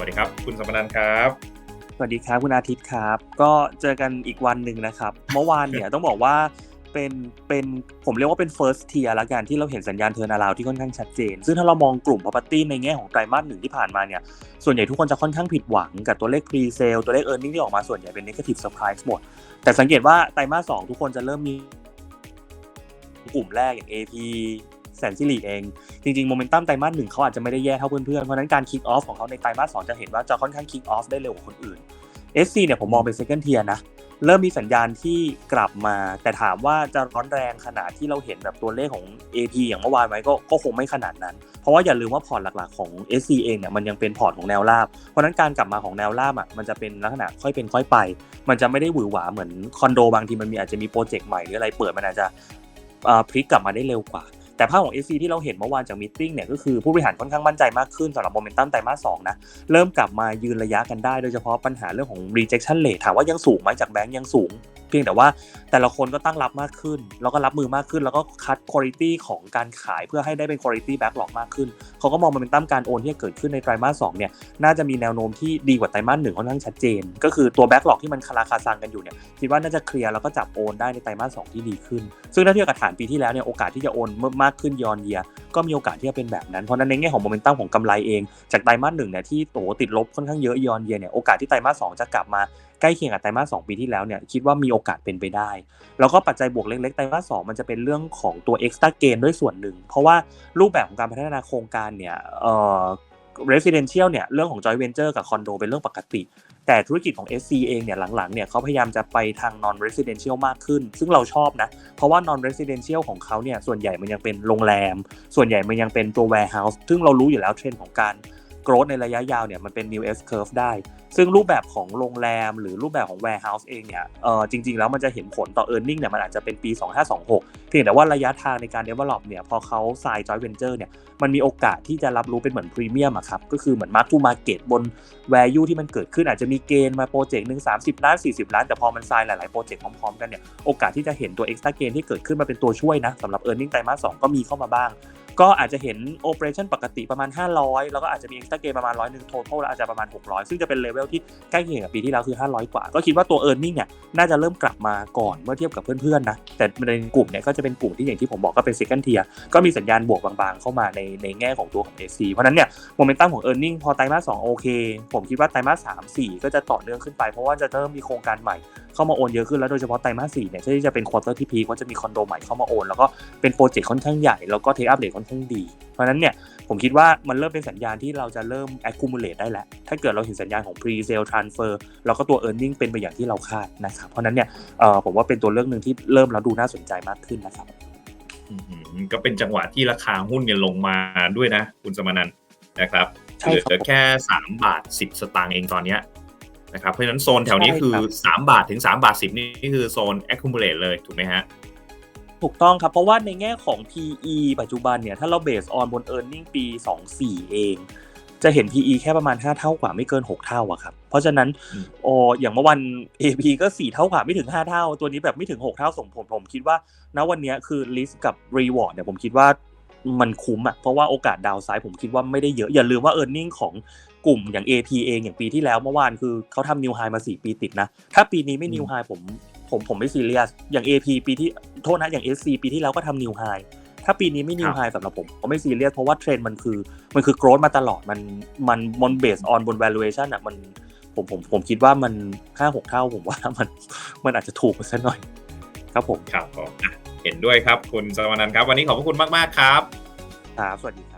วัสดีครับ คุณสมนันท์ครับ สวัสดีครับคุณอาทิตย์ครับ ก็เจอกันอีกวันหนึ่งนะครับ เมื่อวานเนี่ยต้องบอกว่าเป็นเป็นผมเรียกว่าเป็น first tier ละกันที่เราเห็นสัญญาณเทอร์นาลาวที่ค่อนข้างชัดเจน ซึ่งถ้าเรามองกลุ่ม property ในแง่ของไตรมาสหนึ่งที่ผ่านมาเนี่ยส่วนใหญ่ทุกคนจะค่อนข้างผิดหวังกับตัวเลข pre sale ตัวเลข earning ที่ออกมาส่วนใหญ่เป็น negative surprise หมด แต่สังเกตว่าไตรมาสสองทุกคนจะเริ่มมีกลุ่มแรกอย่าง AP แสนสิริเอง จริงๆโมเมนตัมไตรมาสหนึ่งเขาอาจจะไม่ได้แย่เท่าเพื่อนๆ เพราะนั้นการ kick off ของเขาในไตรมาสสองจะเห็นว่าจะค่อนข้าง kick off ได้เร็วกว่าคนอื่น SC เนี่ยผมมองเป็น second tier นะ เริ่มมีสัญญาณที่กลับมา แต่ถามว่าจะร้อนแรงขนาดที่เราเห็นแบบตัวเลขของ AP อย่างเมื่อวานไหมก็ก็คงไม่ขนาดนั้น เพราะว่าอย่าลืมว่าพอร์ตหลักๆของ SC เองเนี่ยมันยังเป็นพอร์ตของแนวราบ เพราะนั้นการกลับมาของแนวราบอะมันจะเป็นลักษณะค่อยเป็นค่อยไป มันจะไม่ได้หวือหวาเหมือนคอนโดบางทีมันมีอาจจะมีโปรเจกต์ใหม่หรืออะไรเปิดมันอาจจะพลิกกลับมาได้เร็วกว่า แต่ภาพของ SC ที่เราเห็นเมื่อวานจากมิทติ้งเนี่ยก็คือผู้บริหารค่อนข้างมั่นใจมากขึ้นสำหรับโมเมนตัมไตรมาสสองนะเริ่มกลับมายืนระยะกันได้โดยเฉพาะปัญหาเรื่องของ rejection rate ถามว่ายังสูงไหมจากแบงก์ยังสูง เพียงแต่ว่าแต่ละคนก็ตั้งรับมากขึ้น แล้วก็รับมือมากขึ้น แล้วก็คัด quality ของการขายเพื่อให้ได้เป็น quality backlog มากขึ้น เขาก็มองมันเป็นตั้มการโอนที่จะเกิดขึ้นในไตรมาสสองเนี่ยน่าจะมีแนวโน้มที่ดีกว่าไตรมาสหนึ่งค่อนข้างชัดเจน ก็คือตัว backlog ที่มันคาราคาซังกันอยู่เนี่ยคิดว่าน่าจะเคลียร์แล้วก็จับโอนได้ในไตรมาสสที่ดีขึ้นซึ่งถ้าเทียบกับฐานปีที่แล้วเนี่ยโอกาสที่จะโอนมากขึ้นยอนเยียก็มีโอกาสที่จะเป็นแบบนั้น เพราะนั้นในแง่ของโมเมนตัมของกำไรเอง จากไตรมาสหนึ่งเนี่ยที่โตติดลบค่อนข้างเยอะยอนเยียเนี่ยโอกาสที่ไตรมาสสองจะกลับมาใกล้เคียงกับไตรมาสสองปีที่แล้วเนี่ยคิดว่ามีโอกาสเป็นไปได้ แล้วก็ปัจจัยบวกเล็กๆไตรมาสสองมันจะเป็นเรื่องของตัว extra gain ด้วยส่วนหนึ่ง เพราะว่ารูปแบบของการพัฒนาโครงการเนี่ยเอ่อ residential เนี่ยเรื่องของ joint venture กับคอนโดเป็นเรื่องปกติ แต่ธุรกิจของ SC เองเนี่ยหลังๆเนี่ยเขาพยายามจะไปทาง non residential มากขึ้น ซึ่งเราชอบนะ เพราะว่า non residential ของเขาเนี่ยส่วนใหญ่มันยังเป็นโรงแรม ส่วนใหญ่มันยังเป็นตัว warehouse ซึ่งเรารู้อยู่แล้วเทรนด์ของการ r o w t h ในระยะยาวเนี่ยมันเป็น new S curve ได้ ซึ่งรูปแบบของโรงแรมหรือรูปแบบของ warehouse เองเนี่ยเออจริง ๆ แล้วมันจะเห็นผลต่อ e a r n i n g เนี่ยมันอาจจะเป็นปี 2526เพียงแต่ว่าระยะทางในการ develop เนี่ยพอเขา sign joint venture เนี่ยมันมีโอกาสที่จะรับรู้เป็นเหมือนพรีเมียมอะครับก็คือเหมือน mark to market บน value ที่มันเกิดขึ้นอาจจะมีเกณฑ์มาโปรเจกต์หนึ่ง30 ล้าน 40 ล้าน แต่พอมัน sign หลายๆโปรเจกต์พร้อมๆกันเนี่ยโอกาสที่จะเห็นตัว extra gain ที่เกิดขึ้นมาเป็นตัวช่วยนะสำหรับ e a r n i n g ไตรมาส2ก็มีเข้ามาบ้าง ก็อาจจะเห็น operation ปกติประมาณ 500 แล้วก็อาจจะมี extra gain ประมาณ100หนึ่ง total แล้วอาจจะประมาณ 600 ซึ่งจะเป็นเลเวลที่ใกล้เคียงกับปีที่แล้วคือ 500 กว่า ก็คิดว่าตัวเอ e a r n i n g เนี่ยน่าจะเริ่มกลับมาก่อนเมื่อเทียบกับเพื่อนๆนะแต่ในกลุ่มเนี่ยก็จะเป็นกลุ่มที่อย่างที่ผมบอกก็เป็น second tier ก็มีสัญญาณบวกบางๆ เข้ามาในในแง่ของตัวของ AC เพราะฉะนั้นเนี่ยโมเมนตัมของ e a r n i n g พอไตรมาส2โอเค ผมคิดว่าไตรมาส3 4 ก็จะต่อเนื่องขึ้นไป เพราะว่าจะเริ่มมีโครงการใหม่เข้ามาโอนเยอะขึ้นแล้วโดยเฉพาะไตรมาส4เนี่ยที่จะเป็นควอเตอร์ที่พีก็จะมีคอนโดใหม่เข้ามาโอนแล้วก็เป็นโปรเจกต์ค่อนข้างใหญ่แล้วก็เทคอัพเดทค่อนข้างดี เพราะฉะนั้นเนี่ยผมคิดว่ามันเริ่มเป็นสัญญาณที่เราจะเริ่ม accumulate ได้แล้ว ถ้าเกิดเราเห็นสัญญาณของ pre sale transfer แล้วก็ตัว earning เป็นไปอย่างที่เราคาดนะครับ เพราะฉะนั้นเนี่ยเอ่อผมว่าเป็นตัวเลือกหนึ่งที่เริ่มแล้วดูน่าสนใจมากขึ้นนะครับอืมก็เป็นจังหวะที่ราคาหุ้นเนี่ยลงมาด้วยนะ คุณสมนันท์นะครับใช่เหลืครับอแค่3บาท10 สตางค์เองตอนเนี้ยนะครับเพราะฉะนั้นโซนแถวนี้ใช่คือครับ3บาทถึง 3 บาท 10 นี่คือโซน accumulate เลยถูกไหมฮะ ถูกต้องครับ เพราะว่าในแง่ของ PE ปัจจุบันเนี่ย ถ้าเรา base on บน earning ปี 24 เอง จะเห็น PE แค่ประมาณ 5 เท่ากว่าไม่เกิน 6 เท่าอะครับ เพราะฉะนั้นอืมโออย่างเมื่อวัน AP ก็ 4 เท่ากว่าไม่ถึง 5 เท่า ตัวนี้แบบไม่ถึง 6 เท่าส่งผมผมคิดว่าณวันเนี้ยคือ risk กับ reward เนี่ยผมคิดว่ามันคุ้มอะเพราะว่าโอกาสดาวไซด์ผมคิดว่าไม่ได้เยอะอย่าลืมว่า earning ของกลุ่มอย่าง AP เองอย่างปีที่แล้วเมื่อวานคือเขาทำ new high มา 4 ปีติดนะ ถ้าปีนี้ไม่ new high ผมผมผมไม่ซีเรียสอย่าง AP ปีที่ โทษนะอย่าง SC ปีที่แล้วก็ทำ new high ถ้าปีนี้ไม่ new ครับ high สำหรับผมผมไม่ซีเรียสเพราะว่าเทรนด์มันคือมันคือ growth มาตลอดมันมันมัน based on บน valuation อะมันผมผมผมคิดว่ามันห้าหกเท่าผมว่ามันมันอาจจะถูกไปสักหน่อย ครับผมครับผมอะเห็นด้วยครับคุณสมนันท์ครับ วันนี้ขอบพระคุณมาก ๆ ครับ ครับ สวัสดีครับ